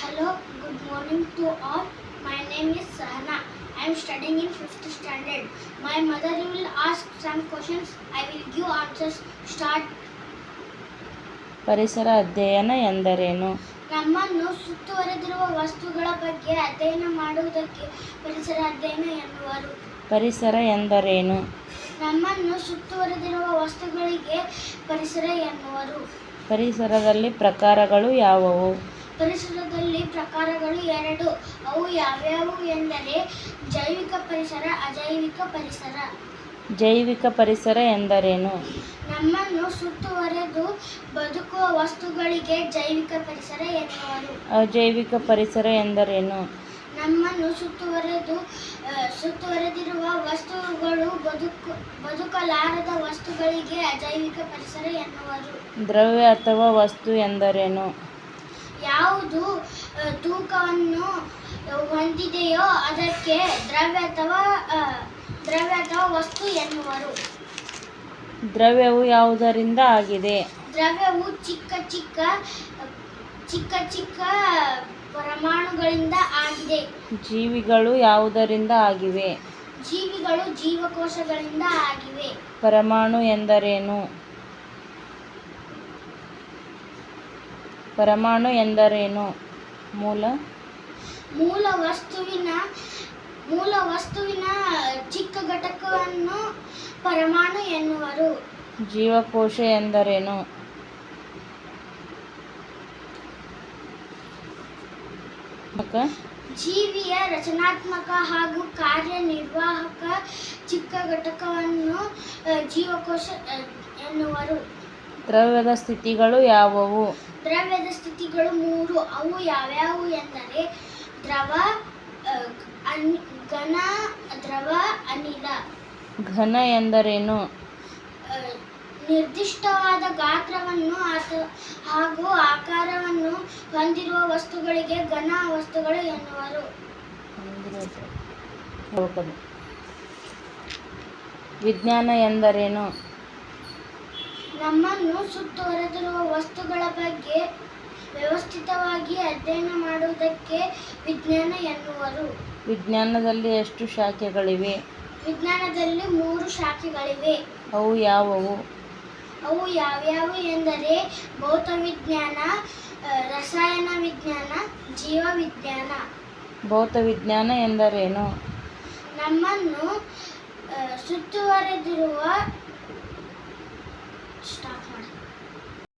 Hello, good morning to all. My name is Sahana. I am studying in 5th standard. My mother will ask some questions. I will give answers. Start. ಪರಿಸರ ಅಧ್ಯಯನ ಎಂದರೇನು ನಮ್ಮನ್ನು ಸುತ್ತುವರೆದಿರುವ ವಸ್ತುಗಳ ಬಗ್ಗೆ ಅಧ್ಯಯನ ಮಾಡುವುದಕ್ಕೆ ಪರಿಸರ ಅಧ್ಯಯನ ಎನ್ನುವರು ಪರಿಸರ ಎಂದರೇನು ನಮ್ಮನ್ನು ಸುತ್ತುವರೆದಿರುವ ವಸ್ತುಗಳಿಗೆ ಪರಿಸರ ಎನ್ನುವರು ಪರಿಸರದಲ್ಲಿ ಪ್ರಕಾರಗಳು ಯಾವುವು ಪರಿಸರದಲ್ಲಿ ಪ್ರಕಾರಗಳು ಎರಡು. ಅವು ಯಾವ್ಯಾವು ಎಂದರೆ ಜೈವಿಕ ಪರಿಸರ ಅಜೈವಿಕ ಪರಿಸರ. ಜೈವಿಕ ಪರಿಸರ ಎಂದರೇನು? ನಮ್ಮನ್ನು ಸುತ್ತುವರೆದು ಬದುಕುವ ವಸ್ತುಗಳಿಗೆ ಜೈವಿಕ ಪರಿಸರ ಎನ್ನುವರು. ಅಜೈವಿಕ ಪರಿಸರ ಎಂದರೇನು? ನಮ್ಮನ್ನು ಸುತ್ತುವರೆದು ಆ, ಸುತ್ತುವರೆದಿರುವ ವಸ್ತುಗಳು ಬದುಕು ಬದುಕಲಾರದ ವಸ್ತುಗಳಿಗೆ ಅಜೈವಿಕ ಪರಿಸರ ಎನ್ನುವರು. ದ್ರವ್ಯ ಅಥವಾ ವಸ್ತು ಎಂದರೇನು? ಯಾವುದು ತೂಕವನ್ನು ಹೊಂದಿದೆಯೋ ಅದಕ್ಕೆ ದ್ರವ್ಯ ಅಥವಾ ದ್ರವ್ಯ ಅಥವಾ ವಸ್ತು ಎನ್ನುವರು. ದ್ರವ್ಯವು ಯಾವುದರಿಂದ ಆಗಿದೆ? ದ್ರವ್ಯವು ಚಿಕ್ಕ ಚಿಕ್ಕ ಚಿಕ್ಕ ಚಿಕ್ಕ ಪರಮಾಣುಗಳಿಂದ ಆಗಿದೆ. ಜೀವಿಗಳು ಯಾವುದರಿಂದ ಆಗಿವೆ? ಜೀವಿಗಳು ಜೀವಕೋಶಗಳಿಂದ ಆಗಿವೆ. ಪರಮಾಣು ಎಂದರೇನು? ಪರಮಾಣು ಎಂದರೇನು? ಮೂಲ. ಮೂಲ ವಸ್ತುವಿನ ಮೂಲ ವಸ್ತುವಿನ ಚಿಕ್ಕ ಘಟಕವನ್ನು ಪರಮಾಣು ಎನ್ನುವರು. ಜೀವಕೋಶ ಎಂದರೇನು? ಅಕ್ಕ? ಜೀವಿಯ ರಚನಾತ್ಮಕ ಹಾಗೂ ಕಾರ್ಯನಿರ್ವಾಹಕ ಚಿಕ್ಕ ಘಟಕವನ್ನು ಜೀವಕೋಶ ಎನ್ನುವರು. ದ್ರವ್ಯದ ಸ್ಥಿತಿಗಳು ಯಾವುವು? ದ್ರವ್ಯದ ಸ್ಥಿತಿಗಳು ಮೂರು. ಅವು ಯಾವ್ಯಾವು ಎಂದರೆ ದ್ರವ ಅನ್- ಘನ ದ್ರವ ಅನಿಲ. ಘನ ಎಂದರೇನು? ನಿರ್ದಿಷ್ಟವಾದ ಗಾತ್ರವನ್ನು ಆತ- ಹಾಗೂ ಆಕಾರವನ್ನು ಹೊಂದಿರುವ ವಸ್ತುಗಳಿಗೆ ಘನ ವಸ್ತುಗಳು ಎನ್ನುವರು. ವಿಜ್ಞಾನ ಎಂದರೇನು? ನಮ್ಮನ್ನು ಸುತ್ತುವರೆದಿರುವ ವಸ್ತುಗಳ ಬಗ್ಗೆ ವ್ಯವಸ್ಥಿತವಾಗಿ ಅಧ್ಯಯನ ಮಾಡುವುದಕ್ಕೆ ವಿಜ್ಞಾನ ಎನ್ನುವರು. ವಿಜ್ಞಾನದಲ್ಲಿ ಎಷ್ಟು ಶಾಖೆಗಳಿವೆ? ವಿಜ್ಞಾನದಲ್ಲಿ ಮೂರು ಶಾಖೆಗಳಿವೆ. ಅವು ಯಾವುವು? ಅವು ಯಾವ್ಯಾವು ಎಂದರೆ ಭೌತ ವಿಜ್ಞಾನ ರಸಾಯನ ವಿಜ್ಞಾನ ಜೀವ ವಿಜ್ಞಾನ ಭೌತ ಭೌತವಿಜ್ಞಾನ ಎಂದರೇನು? ನಮ್ಮನ್ನು ಸುತ್ತುವರೆದಿರುವ